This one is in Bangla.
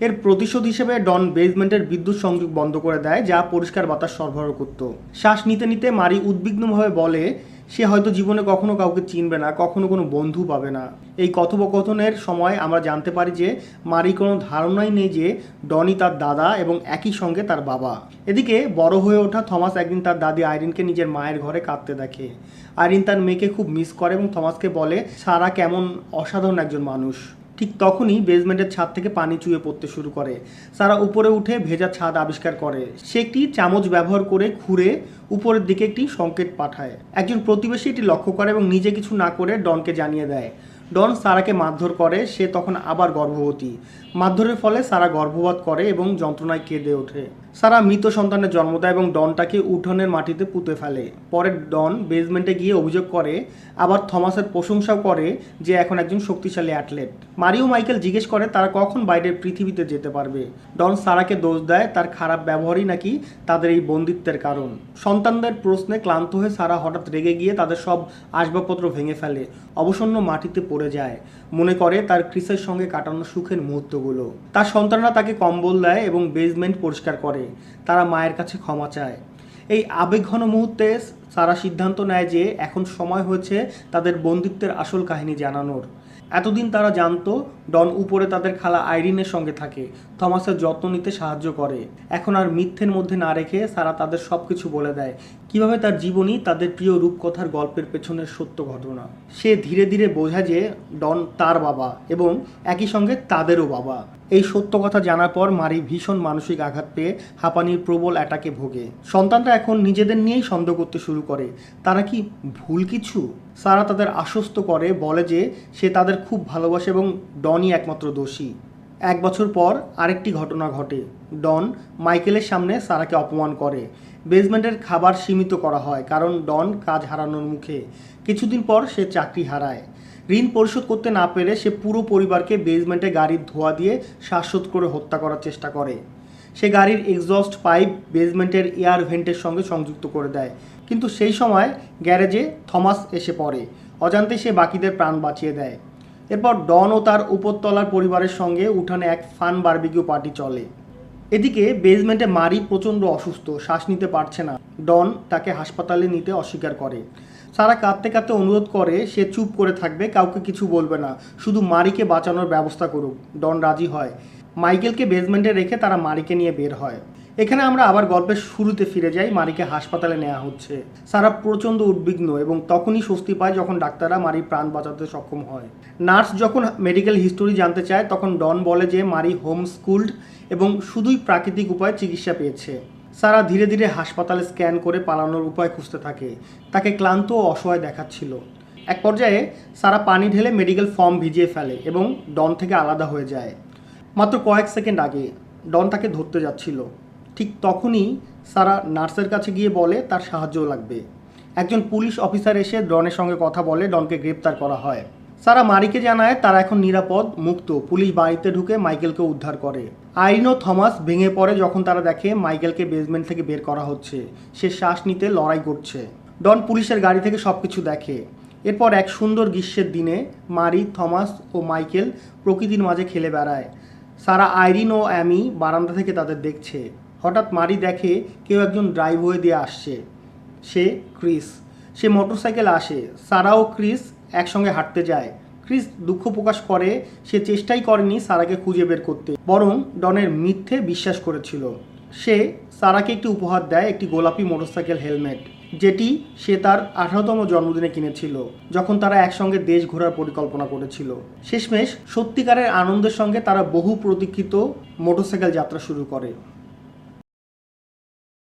এর প্রতিশোধ হিসেবে ডন বেজমেন্টের বিদ্যুৎ সংযোগ বন্ধ করে দেয়, যা পরিষ্কার বাতাস সরবরাহ করত। শ্বাস নিতে নিতে মারি উদ্বিগ্নভাবে বলে, সে হয়তো জীবনে কখনো কাউকে চিনবে না, কখনো কোনো বন্ধু পাবে না। এই কথোপকথনের সময় আমরা জানতে পারি যে, মারি কোনো ধারণাই নেই যে ডনি তার দাদা এবং একই সঙ্গে তার বাবা। এদিকে, বড় হয়ে ওঠা থমাস একদিন তার দাদি আইরিনকে নিজের মায়ের ঘরে কাঁদতে দেখে। আইরিন তার মেয়েকে খুব মিস করে এবং থমাসকে বলে, সারা কেমন অসাধারণ একজন মানুষ। ঠিক তখনই বেসমেন্টের ছাদ থেকে পানি চুয়ে পড়তে শুরু করে। সারা উপরে উঠে ভেজা ছাদ আবিষ্কার করে। সে একটি চামচ ব্যবহার করে খুঁড়ে উপরের দিকে একটি সংকেত পাঠায়। একজন প্রতিবেশী এটি লক্ষ্য করে এবং নিজে কিছু না করে ডনকে জানিয়ে দেয়। ডন সারাকে মারধর করে, সে তখন আবার গর্ভবতী। মারধরের ফলে সারা গর্ভপাত করে এবং যন্ত্রণায় কেঁদে ওঠে। সারা মৃত সন্তানের জন্ম দেয় এবং ডনটাকে উঠোনের মাটিতে পুঁতে ফেলে। পরে ডন বেসমেন্টে গিয়ে অভিযোগ করে, আবার থমাসের প্রশংসাও করে যে এখন একজন শক্তিশালী অ্যাথলেট। মারিও মাইকেল জিজ্ঞেস করে, তারা কখন বাইরের পৃথিবীতে যেতে পারবে? ডন সারাকে দোষ দেয়, তার খারাপ ব্যবহারই নাকি তাদের এই বন্দিত্বের কারণ। সন্তানদের প্রশ্নে ক্লান্ত হয়ে সারা হঠাৎ রেগে গিয়ে তাদের সব আসবাবপত্র ভেঙে ফেলে, অবসন্ন মাটিতে পড়ে যায়। মনে করে তার ক্রিসের সঙ্গে কাটানো সুখের মুহূর্তগুলো। তার সন্তানরা তাকে কম্বল দেয় এবং বেসমেন্ট পরিষ্কার করে। তারা মায়ের কাছে ক্ষমা চায়। এই আবেগঘন মুহূর্তে সারা সিদ্ধান্ত নেয় যে এখন সময় হয়েছে তাদের বন্দিত্বের আসল কাহিনী জানানোর। এতদিন তারা জানতো, ডন উপরে তাদের খালা আইরিনের সঙ্গে থাকে, থমাসের যত্ন নিতে সাহায্য করে। এখন আর মিথ্যের মধ্যে না রেখে সারা তাদের সব কিছু বলে দেয়। কীভাবে তার জীবনী তাদের প্রিয় রূপকথার গল্পের পেছনের সত্য ঘটনা? সে ধীরে ধীরে বোঝা যে ডন তার বাবা এবং একই সঙ্গে তাদেরও বাবা। এই সত্য কথা জানার পর মারি ভীষণ মানসিক আঘাত পেয়ে হাঁপানির প্রবল অ্যাটাকে ভোগে। সন্তানরা এখন নিজেদের নিয়েই সন্দেহ করতে শুরু করে। তারা কি ভুল কিছু? সারা তাদের আশ্বস্ত করে, বলে যে সে তাদের খুব ভালোবাসে এবং ডনই একমাত্র দোষী। এক বছর পর আরেকটি ঘটনা ঘটে। ডন মাইকেলের সামনে সারাকে অপমান করে। বেসমেন্টের খাবার সীমিত করা হয়, কারণ ডন কাজ হারানোর মুখে। কিছুদিন পর সে চাকরি হারায়। ঋণ পরিশোধ করতে না পেরে সে পুরো পরিবারকে বেসমেন্টে গাড়ির ধোয়া দিয়ে শ্বাসরোধ করে হত্যা করার চেষ্টা করে। সে গাড়ির এক্সস্ট পাইপ বেসমেন্টের এয়ার ভেন্টের সঙ্গে সংযুক্ত করে দেয়। কিন্তু সেই সময় গ্যারেজে থমাস এসে পড়ে। অজান্তে সে বাকিদের প্রাণ বাঁচিয়ে দেয়। এরপর ডন ও তার উপরতলার পরিবারের সঙ্গে উঠানে এক ফান বারবিকিউ পার্টি চলে। এদিকে বেসমেন্টে মারি প্রচণ্ড অসুস্থ, শ্বাস নিতে পারছে না। ডন তাকে হাসপাতালে নিতে অস্বীকার করে। সারা কাঁদতে কাঁদতে অনুরোধ করে, সে চুপ করে থাকবে, কাউকে কিছু বলবে না। শুধু মারিকে বাঁচানোর ব্যবস্থা করুক, ডন রাজি হয়। মাইকেলকে বেসমেন্টে রেখে তারা মারিকে নিয়ে বের হয়। এখানে আমরা আবার গল্পের শুরুতে ফিরে যাই, মারিকে হাসপাতালে নেওয়া হচ্ছে। সারা প্রচণ্ড উদ্বিগ্ন এবং তখনই স্বস্তি পায় যখন ডাক্তাররা মারি প্রাণ বাঁচাতে সক্ষম হয়। নার্স যখন মেডিকেল হিস্টোরি জানতে চায়, তখন ডন বলে যে মারি হোম স্কুলড এবং শুধুই প্রাকৃতিক উপায়ে চিকিৎসা পেয়েছে। সারা ধীরে ধীরে হাসপাতালে স্ক্যান করে পালানোর উপায় খুঁজতে থাকে। তাকে ক্লান্ত ও অসহায় দেখাচ্ছিল। এক পর্যায়ে সারা পানি ঢেলে মেডিকেল ফর্ম ভিজিয়ে ফেলে এবং ডন থেকে আলাদা হয়ে যায়। মাত্র কয়েক সেকেন্ড আগে ডন তাকে ধরতে যাচ্ছিল। ঠিক তখনই সারা নার্সের কাছে গিয়ে বলে, তার সাহায্য লাগবে। একজন পুলিশ অফিসার এসে ডনের সঙ্গে কথা বলে ডনকে গ্রেপ্তার করা হয়। সারা মারিকে জানায় তারা এখন নিরাপদ, মুক্ত। পুলিশ বাড়িতে ঢুকে মাইকেলকে উদ্ধার করে। আইন ও থমাস ভেঙে পড়ে যখন তারা দেখে মাইকেলকে বেসমেন্ট থেকে বের করা হচ্ছে। সে শ্বাস নিতে লড়াই করছে। ডন পুলিশের গাড়ি থেকে সব কিছু দেখে। এরপর এক সুন্দর গ্রীষ্মের দিনে মারি, থমাস ও মাইকেল প্রকৃতির মাঝে খেলে বেড়ায়। সারা আইরিন ও অ্যামি বারান্দা থেকে তাদের দেখছে। হঠাৎ মারি দেখে কেউ একজন ড্রাইভওয়ে দিয়ে আসছে। সে ক্রিস। সে মোটরসাইকেল আসে। সারা ও ক্রিস একসঙ্গে হাঁটতে যায়। ক্রিস দুঃখ প্রকাশ করে, সে চেষ্টাই করেনি সারাকে খুঁজে বের করতে, বরং ডনের মিথ্যে বিশ্বাস করেছিল। সে সারাকে একটি উপহার দেয় একটি গোলাপি মোটরসাইকেল হেলমেট, যেটি সে তার আঠারোতম জন্মদিনে কিনেছিল, যখন তারা একসঙ্গে দেশ ঘোরার পরিকল্পনা করেছিল। শেষমেশ সত্যিকারের আনন্দের সঙ্গে তারা বহু প্রতীক্ষিত মোটরসাইকেল যাত্রা শুরু করে।